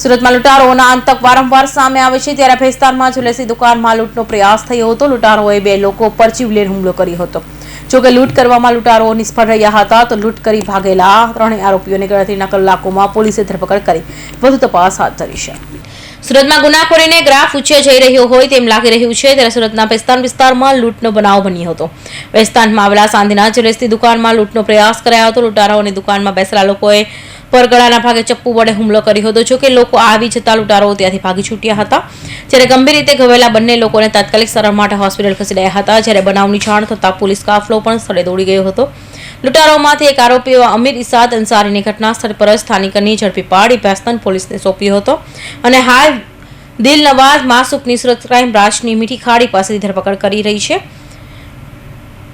સુરતમાં લૂંટારોના આતંક વારંવાર સામે આવે છે ત્યારે ભેસ્તાનમાં જ્વેલર્સની દુકાનમાં લૂંટનો પ્રયાસ થયો હતો. લૂંટારોએ બે લોકો પર જીવલેર હુમલો કર્યો હતો. જોકે લૂંટ કરવામાં લૂંટારો નિષ્ફળ રહ્યા હતા તો લૂંટ કરી ભાગેલા ત્રણેય આરોપીઓની ગણતરીના કલાકોમાં પોલીસે ધરપકડ કરી. વધુ તપાસ હાથ ધરી છે. સુરતમાં ગુનાખોરીને ગ્રાફ ઉછે જઈ રહ્યો હોય તેમ લાગી રહ્યું છે ત્યારે સુરતના પેસ્તાન વિસ્તારમાં લૂંટનો બનાવ બન્યો હતો. વેસ્તાનમાં આવેલા સાંધીના જ્વેલર્સની દુકાનમાં લૂંટનો પ્રયાસ કરાયો હતો. લૂંટારાઓની દુકાનમાં બેસેલા લોકોએ પરગળાના ભાગે ચપ્પુ વડે હુમલો કર્યો હતો. જોકે લોકો આવી જતા લૂંટારો ત્યાંથી ભાગી છૂટ્યા હતા. જ્યારે ગંભીર રીતે ઘવાયેલા બંને લોકોને તાત્કાલિક સારવાર માટે હોસ્પિટલ ખસેડાયા હતા. જ્યારે બનાવની જાણ થતાં પોલીસ કાફલો પણ સ્થળે દોડી ગયો હતો. લૂંટારોમાંથી એક આરોપી અમીર ઇસાદ અંસારીની ઘટના સ્થળ પર જ સ્થાનિકની ઝડપી પાડી પેસ્તન પોલીસને સોંપ્યો હતો. અને હાલ દિલ નવાઝ માસુકની સુરત ક્રાઇમ બ્રાન્ચની મીઠી ખાડી પાસેથી ધરપકડ કરી રહી છે.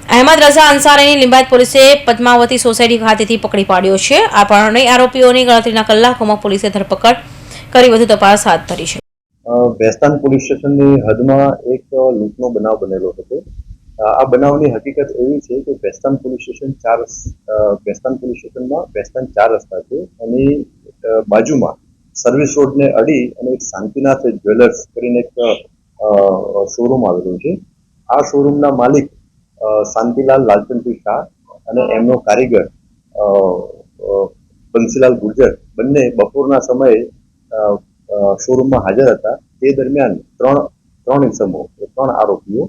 અહેમદ રઝા અંસારીની લિંબાયત પોલીસે પદ્માવતી સોસાયટી ખાતેથી પકડી પાડ્યો છે. આ ત્રણેય આરોપીઓની ગણતરીના કલાકોમાં પોલીસે ધરપકડ કરી વધુ તપાસ હાથ ધરી છે. વેસ્તાન પોલીસ સ્ટેશનની હદમાં એક લૂંટનો બનાવ બનેલો હતો. આ બનાવની હકીકત એવી છે કે ભેસ્તાન પોલીસ સ્ટેશન ચાર અ, પોલીસ સ્ટેશનમાં ભેસ્તાન ચાર રસ્તા છે અને બાજુમાં સર્વિસ રોડને અડી અને એક શાંતિનાથ જ્વેલર્સ કરીને એક શોરૂમ આવેલું છે. આ શોરૂમના માલિક શાંતિલાલ લાલચંદજી શાહ અને એમનો કારીગર બંસીલાલ ગુર્જર બંને બપોરના સમયે શોરૂમમાં હાજર હતા. તે દરમિયાન ત્રણ ત્રણ ઇસમો ત્રણ આરોપીઓ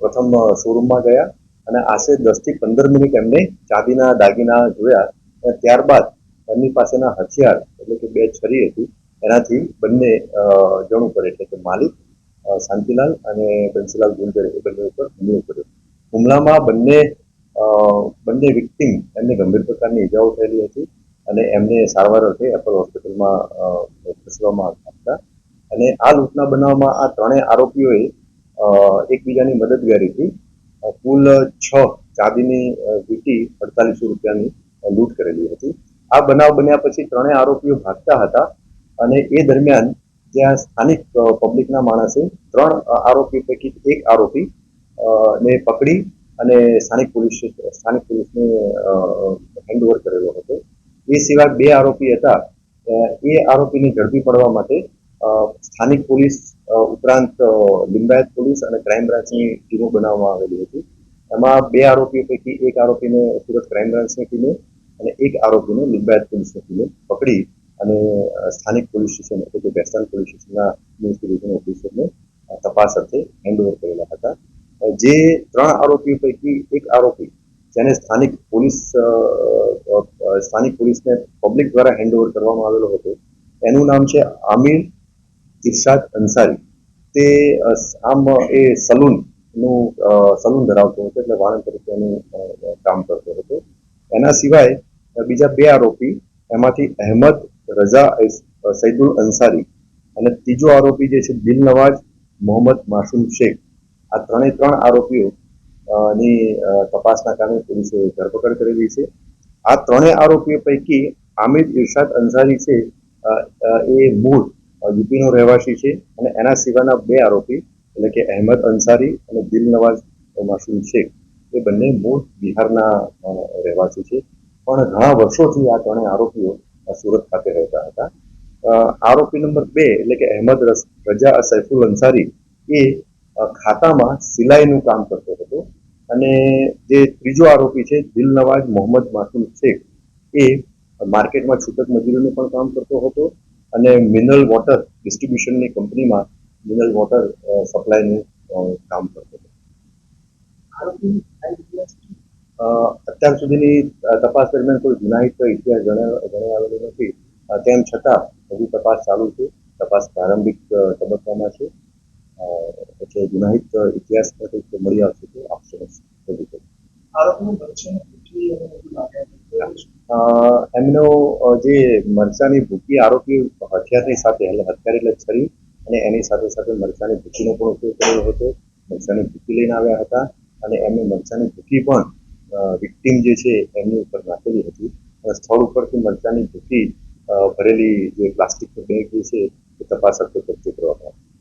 પ્રથમ શોરૂમમાં ગયા અને આશરે દસથી પંદર મિનિટ એમને ચાંદીના દાગીના જોયા અને ત્યારબાદ એમની પાસેના હથિયાર એટલે કે બે છરી હતી, એનાથી બંને જણું ઉપર એટલે કે માલિક શાંતિલાલ અને બંસીલાલ ગુંજર એ બંને ઉપર હુમલો કર્યો. હુમલામાં બંને બંને વિક્ટીમ એમને ગંભીર પ્રકારની ઇજાઓ થયેલી હતી અને એમને સારવાર અર્થે એપલ હોસ્પિટલમાં ખસેડવામાં હતા અને આ લૂંટના બનાવમાં આ ત્રણેય આરોપીઓએ એકબીજાની મદદગારીથી હતી. કુલ છ ચાંદીની વીટી અડતાલીસો રૂપિયાની લૂંટ કરેલી હતી. આ બનાવ બન્યા પછી ત્રણેય આરોપીઓ ભાગતા હતા અને એ દરમિયાન જ્યાં સ્થાનિક પબ્લિકના માણસે ત્રણ આરોપી પૈકી એક આરોપી ને પકડી અને સ્થાનિક પોલીસ સ્થાનિક પોલીસને હેન્ડઓવર કરેલો હતો. એ સિવાય બે આરોપી હતા. એ આરોપીને ઝડપી પડવા માટે સ્થાનિક પોલીસ ઉપરાંત લિંબાયત પોલીસ અને ક્રાઇમ બ્રાન્ચની ટીમો બનાવવામાં આવેલી હતી. એમાં બે આરોપીઓ પૈકી એક આરોપીને સુરત ક્રાઇમ બ્રાન્ચની ટીમે અને એક આરોપીને લિંબાયત પોલીસની ટીમે પકડી અને સ્થાનિક પોલીસ સ્ટેશન એટલે કે વેસ્ટર્ન પોલીસ સ્ટેશનના ઇન્વેસ્ટિગેશન ઓફિસરને તપાસ અર્થે હેન્ડઓવર કરેલા હતા. જે ત્રણ આરોપીઓ પૈકી એક આરોપી જેને સ્થાનિક પોલીસ સ્થાનિક પોલીસને પબ્લિક દ્વારા હેન્ડઓવર કરવામાં આવેલો હતો, એનું નામ છે આમિર ઇરશાદ અંસારી. તે આમ, એ સલૂનનું સલૂન ધરાવતો હતો એટલે વાળંદ તરીકે એનું કામ કરતો હતો. એના સિવાય બીજા બે આરોપી, એમાંથી અહેમદ અ, સૈદુલ અંસારી અને ત્રીજો આરોપી જે છે દિલ નવાજ મોહમ્મદ માસુમ શેખ. આ ત્રણેય ત્રણ આરોપીઓ ની તપાસના કારણે પોલીસે ધરપકડ કરેલી છે. આ ત્રણેય આરોપીઓ પૈકી આમિર ઇરશાદ અંસારી છે એ મૂળ યુપીનો રહેવાસી છે અને એના સિવાયના બે આરોપી એટલે કે અહેમદ અંસારી અને દિલ નવાજ માસુમ શેખ એ બંને મૂળ બિહારના રહેવાસી છે. પણ ઘણા વર્ષોથી આ ત્રણેય આરોપીઓ સુરત ખાતે રહેતા હતા. આરોપી નંબર બે એટલે કે અહેમદ રજા સૈફુલ અંસારી એ ખાતામાં સિલાઈનું કામ કરતો હતો અને જે ત્રીજો આરોપી છે દિલ નવાજ મોહમ્મદ માસુમ શેખ એ માર્કેટમાં છૂટક મજૂરીનું પણ કામ કરતો હતો અને મિનરલ વોટર ડિસ્ટ્રીબ્યુશનની કંપનીમાં મિનરલ વોટર સપ્લાયનું કામ કરતો હતો. અત્યાર સુધીની તપાસ દરમિયાન કોઈ ગુનાહિત ઇતિહાસ જણાવ આવેલો નથી. તેમ છતાં હજુ તપાસ ચાલુ છે. તપાસ પ્રારંભિક તબક્કામાં છે. એટલે ગુનાહિત ઇતિહાસ પર કંઈક મળી આવશે તો આપશે એમનો જે મરચાની ભૂકી આરોપી હથિયારની સાથે એટલે હથિયાર એટલે છરી અને એની સાથે સાથે મરચાની ભૂકીનો પણ ઉપયોગ કરેલો હતો. મરચાની ભૂકી લઈને આવ્યા હતા અને એમને મરચાની ભૂકી પણ વિક્ટીમ જે છે એમની ઉપર નાખેલી હતી અને સ્થળ ઉપરથી મરચાની ભૂકી ભરેલી જે પ્લાસ્ટિકની બેગ જે છે, એ તપાસ અર્થે કબજે કરવામાં આવી.